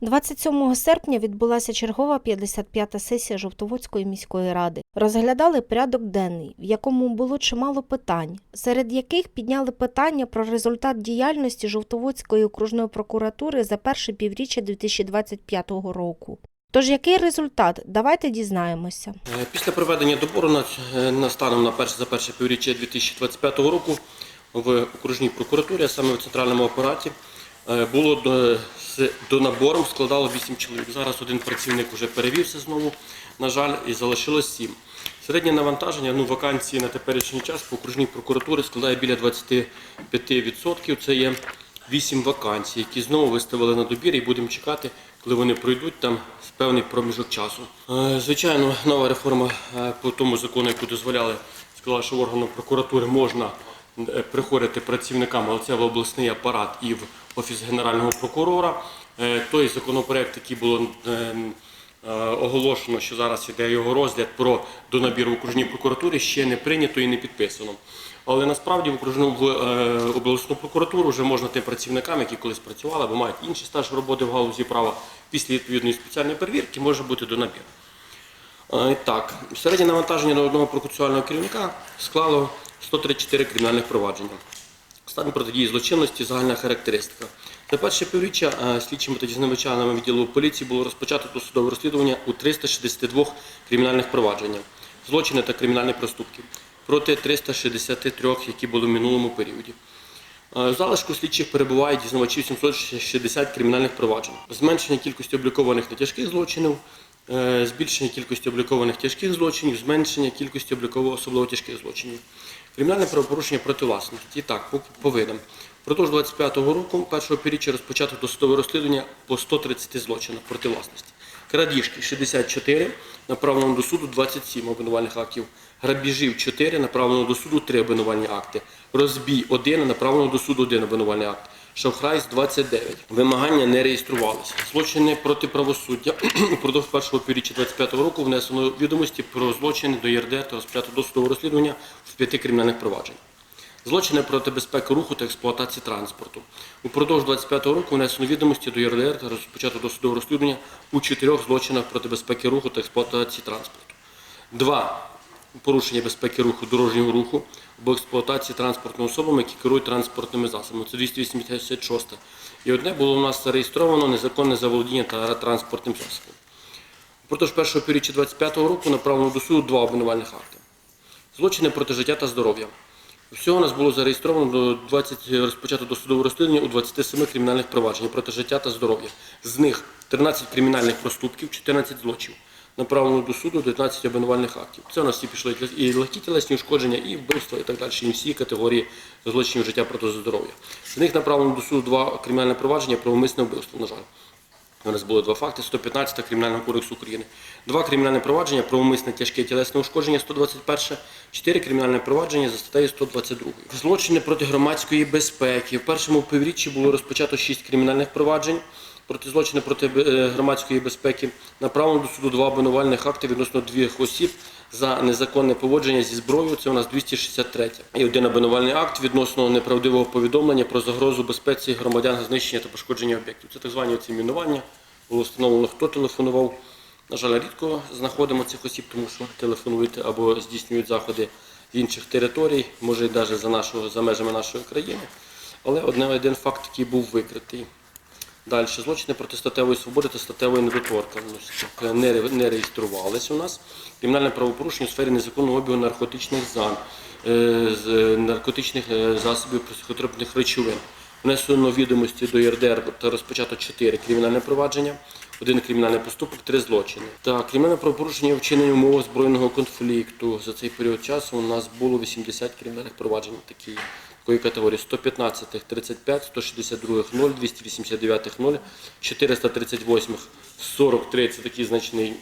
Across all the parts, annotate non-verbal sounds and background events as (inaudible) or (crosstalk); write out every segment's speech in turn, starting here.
27 серпня відбулася чергова 55-та сесія Жовтоводської міської ради. Розглядали порядок денний, в якому було чимало питань, серед яких підняли питання про результат діяльності Жовтоводської окружної прокуратури за перше півріччя 2025 року. Тож який результат? Давайте дізнаємося. Е, Після проведення добору на, е, на станом на перше за перше півріччя 2025 року в окружній прокуратурі, а саме в центральному апараті, було до, до набором складало 8 чоловік. Зараз один працівник вже перевівся знову, на жаль, і залишилось 7. Середнє навантаження, ну вакансії на теперішній час по окружній прокуратурі складає біля 25%. Це є 8 вакансій, які знову виставили на добір і будемо чекати, коли вони пройдуть там з певний проміжок часу. Е, Звичайно, нова реформа е, по тому закону, яку дозволяли, сказала, що органу прокуратури можна е, приходити працівникам, але це в обласний апарат і в офіс генерального прокурора. Е, Той законопроект, який було е, е, оголошено, що зараз іде його розгляд про донабір в окружній прокуратурі, ще не прийнято і не підписано. Але насправді в окружну в е, обласну прокуратуру вже можна тим працівникам, які колись працювали або мають інший стаж роботи в галузі права, після відповідної спеціальної перевірки може бути донабір. Е, Так, середнє навантаження на одного процесуального керівника склало 134 кримінальних провадження. Стан протидії злочинності, загальна характеристика. За перше півріччя е, слідчими та дізнавачами відділу поліції було розпочато досудове розслідування у 362 кримінальних провадженнях, злочини та кримінальні проступки проти 363, які були в минулому періоді. Е, залишку слідчих перебуває дізнавачів 760 кримінальних проваджень. Зменшення кількості облікованих нетяжких злочинів, е, збільшення кількості облікованих тяжких злочинів, зменшення кількості обліково особливо тяжких злочинів. Кримінальне правопорушення проти власності. І так, по, видам. Продовж 25-го року, першого півріччя, розпочато досудове розслідування по 130 злочинах проти власності. Крадіжки 64, направлено до суду 27 обвинувальних актів. Грабіжів 4, направлено до суду 3 обвинувальні акти. Розбій 1, направлено до суду 1 обвинувальний акт. Шахрайс 29. Вимагання не реєструвалися. Злочини проти правосуддя (clears throat) упродовж першого півріччя 25 року внесено відомості про злочини до ЄРДР та розпочато досудове розслідування в п'яти кримінальних провадженнях. Злочини проти безпеки руху та експлуатації транспорту. Упродовж 25 року внесено відомості до ЄРДР та розпочато досудове розслідування у чотирьох злочинах проти безпеки руху та експлуатації транспорту. Два порушення безпеки руху дорожнього руху або експлуатації транспортними особами, які керують транспортними засобами. Це 286. І одне було у нас зареєстровано незаконне заволодіння та транспортним засобом. Впродовж першого півріччя 25 року направлено до суду два обвинувальних акти. Злочини проти життя та здоров'я. Всього у нас було зареєстровано до 20, розпочато досудове розслідування у 27 кримінальних проваджень проти життя та здоров'я. З них 13 кримінальних проступків, 14 злочинів. Направлено до суду 19 обвинувальних актів. Це у нас всі пішли і легкі тілесні ушкодження, і вбивства, і так далі, і всі категорії злочинів життя проти здоров'я. З них направлено до суду два кримінальні провадження про умисне вбивство, на жаль. У нас було два факти 115 Кримінального кодексу України. Два кримінальні провадження про умисне тяжке тілесне ушкодження 121, чотири кримінальні провадження за статтею 122. Злочини проти громадської безпеки. В першому півріччі було розпочато шість кримінальних проваджень проти злочини проти е, громадської безпеки. Направлено до суду два обвинувальних акти відносно двох осіб за незаконне поводження зі зброєю. Це у нас 263. І один обвинувальний акт відносно неправдивого повідомлення про загрозу безпеці громадян знищення та пошкодження об'єктів. Це так звані оці мінування. Було встановлено, хто телефонував. На жаль, рідко знаходимо цих осіб, тому що телефонують або здійснюють заходи з інших територій, може і навіть за, нашого, за межами нашої країни. Але один факт такий був викритий. Далі злочини проти статевої свободи та статевої недоторканності не, реєструвалися у нас. Кримінальне правопорушення у сфері незаконного обігу наркотичних зан, е, е, наркотичних е, засобів психотропних речовин. Внесено відомості до ЄРДР та розпочато 4 кримінальне провадження, один кримінальний поступок, три злочини. Та кримінальне правопорушення вчинення умов збройного конфлікту. За цей період часу у нас було 80 кримінальних проваджень такі, такої категорії. 115 35, 162 0, 289 0, 438 43 це такий значний,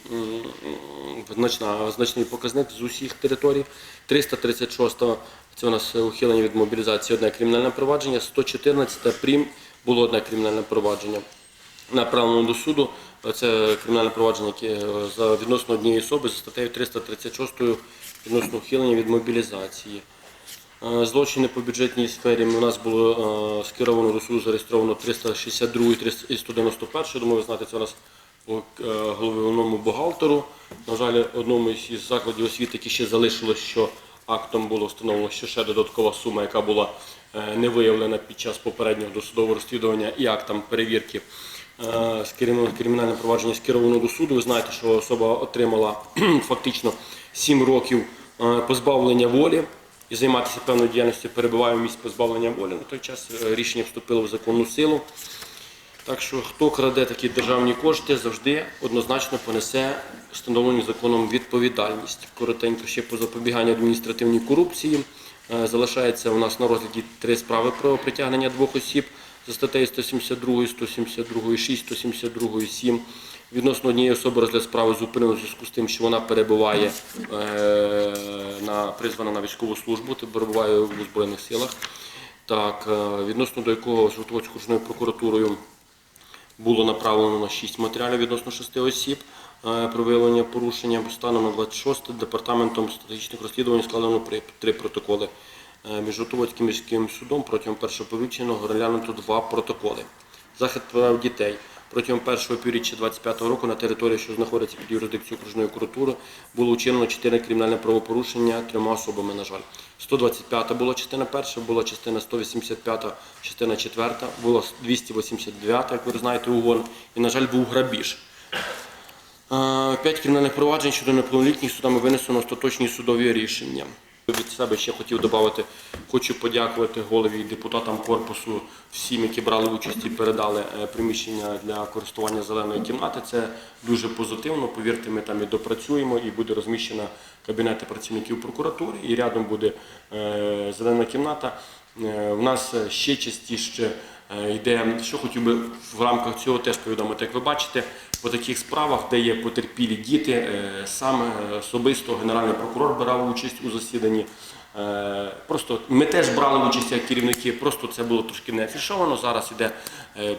значна, значний показник з усіх територій. 336 це у нас ухилення від мобілізації одне кримінальне провадження, 114 прим було одне кримінальне провадження. Направлено до суду це кримінальне провадження, яке е, за відносно однієї особи за статтею 336 відносно ухилення від мобілізації. Е, Злочини по бюджетній сфері у нас було е, скеровано до суду зареєстровано 362 і 191. Думаю, ви знаєте, це у нас по головному бухгалтеру. На жаль, одному із закладів освіти, які ще залишилось, що актом було встановлено, що ще додаткова сума, яка була не виявлена під час попереднього досудового розслідування і актом перевірки кримінальне кримінальне провадження скеровано до суду. Ви знаєте, що особа отримала (clears throat) фактично 7 років е, позбавлення волі і займатися певною діяльністю перебуває в місці позбавлення волі. На той час е, рішення вступило в законну силу. Так що хто краде такі державні кошти, завжди однозначно понесе встановлену законом відповідальність. Коротенько ще по запобіганню адміністративній корупції. Е, Залишається у нас на розгляді три справи про притягнення двох осіб за статтею 172, 172, 6, 172, 7. Відносно однієї особи розгляд справи зупинено в зв'язку з тим, що вона перебуває е, на призвана на військову службу, та перебуває у Збройних силах. Так, е, відносно до якого Жовтоводською прокуратурою було направлено на 6 матеріалів відносно 6 осіб е, про виявлення порушення. Станом на 26 департаментом стратегічних розслідувань складено при- три протоколи. Е, Між Жовтоводським міським судом протягом першого повіченого розглянуто два протоколи. Захист прав дітей. Протягом першого півріччя 25 року на території, що знаходиться під юрисдикцією окружної прокуратури, було вчинено 4 кримінальне правопорушення трьома особами, на жаль. 125 була частина перша, була частина 185, частина четверта, було 289, як ви знаєте, угон, і, на жаль, був грабіж. Е, П'ять кримінальних проваджень щодо неповнолітніх судами винесено остаточні судові рішення. Від себе ще хотів додати, хочу подякувати голові депутатам корпусу, всім, які брали участь і передали е, приміщення для користування зеленої кімнати. Це дуже позитивно. Повірте, ми там і допрацюємо, і буде розміщена кабінети працівників прокуратури, і рядом буде е, зелена кімната. Е, У нас ще частіше е, йде, що хотів би в рамках цього теж повідомити. Як ви бачите, по таких справах, де є потерпілі діти, е, саме особисто генеральний прокурор брав участь у засіданні. Е, Просто ми теж брали участь як керівники, просто це було трошки не афішовано. Зараз іде е, е,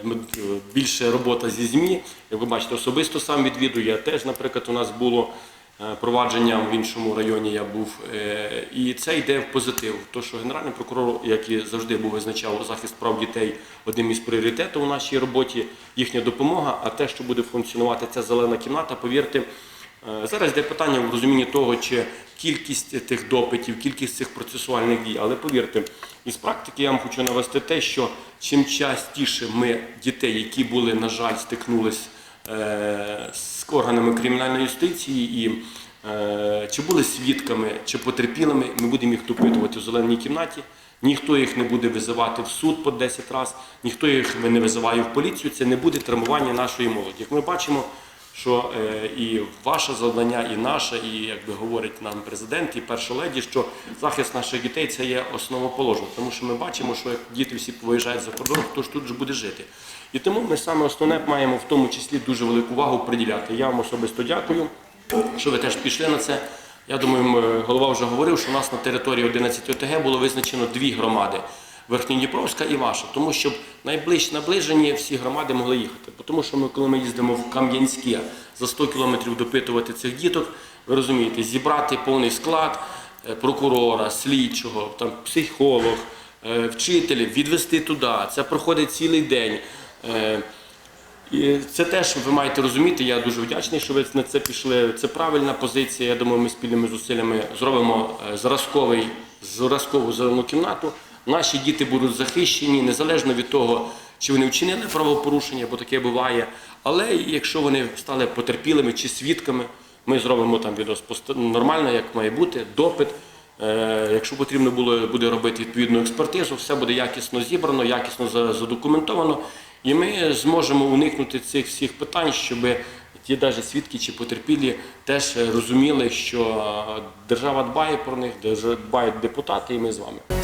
більше робота зі ЗМІ. Як ви бачите, особисто сам відвідую. Я теж, наприклад, у нас було е, провадження в іншому районі. Я був, е, і це йде в позитив. То, що генеральний прокурор, як і завжди був визначав захист прав дітей одним із пріоритетів у нашій роботі, їхня допомога. А те, що буде функціонувати ця зелена кімната, повірте. Е, Зараз йде питання в розумінні того, чи кількість тих допитів, кількість цих процесуальних дій. Але повірте, із практики я вам хочу навести те, що чим частіше ми дітей, які були, на жаль, стикнулись з органами кримінальної юстиції і е, чи були свідками, чи потерпілими, ми будемо їх допитувати в зеленій кімнаті. Ніхто їх не буде визивати в суд по 10 разів, ніхто їх не визиває в поліцію. Це не буде травмування нашої молоді. Як ми бачимо, що е, і ваше завдання, і наше, і як би говорить нам президент, і перша леді, що захист наших дітей це є основоположно, тому що ми бачимо, що як діти всі виїжджають за кордон, хто ж тут же буде жити. І тому ми саме основне маємо в тому числі дуже велику увагу приділяти. Я вам особисто дякую, що ви теж пішли на це. Я думаю, голова вже говорив, що у нас на території 11 ОТГ було визначено дві громади. Верхньодніпровська і ваша, тому щоб найближче наближені всі громади могли їхати. Тому що ми, коли ми їздимо в Кам'янське за 100 кілометрів допитувати цих діток, ви розумієте, зібрати повний склад е, прокурора, слідчого, там, психолог, е, вчителів, відвести туди. Це проходить цілий день. Е, і це теж ви маєте розуміти. Я дуже вдячний, що ви на це пішли. Це правильна позиція. Я думаю, ми спільними зусиллями зробимо е, зразковий зразкову зелену кімнату. Наші діти будуть захищені незалежно від того, чи вони вчинили правопорушення, бо таке буває. Але якщо вони стали потерпілими чи свідками, ми зробимо там відеоспост... нормально, як має бути, допит. Е, Якщо потрібно було буде робити відповідну експертизу, все буде якісно зібрано, якісно задокументовано, і ми зможемо уникнути цих всіх питань, щоб ті навіть свідки чи потерпілі теж розуміли, що держава дбає про них, дбають депутати, і ми з вами.